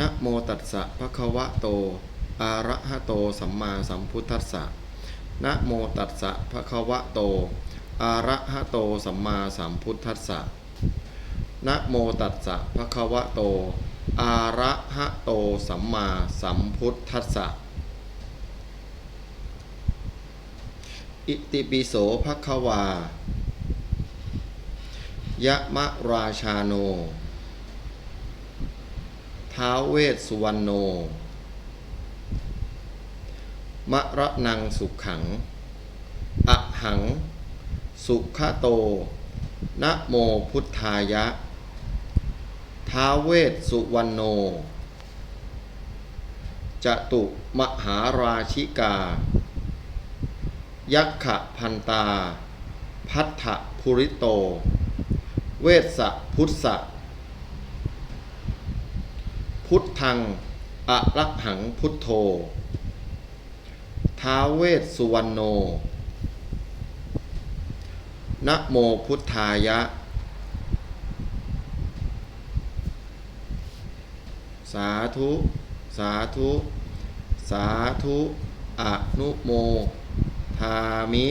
นะโมตัสสะภะคะวะโต อะระหะโตสัมมาสัมพุทธัสสะนะโมตัสสะภะคะวะโต อะระหะโตสัมมาสัมพุทธัสสะนะโมตัสสะภะคะวะโต อะระหะโตสัมมาสัมพุทธัสสะ อิติปิโสภะคะวายะมะราชาโน ท้าวเวสสุวรรณโนมะระนังสุขขังอะหัง สุขโต นะโมพุทธายะ ท้าวเวสสุวรรณโน จตุมหาราชิกา ยักขะพันตา พัทธภูริโต เวสสะพุทธะ พุทธังอะระหังพุทโธ ท้าเวสสุวรรณโน นะโมพุทธายะ สาธุ สาธุ สาธุ อนุโมทามิ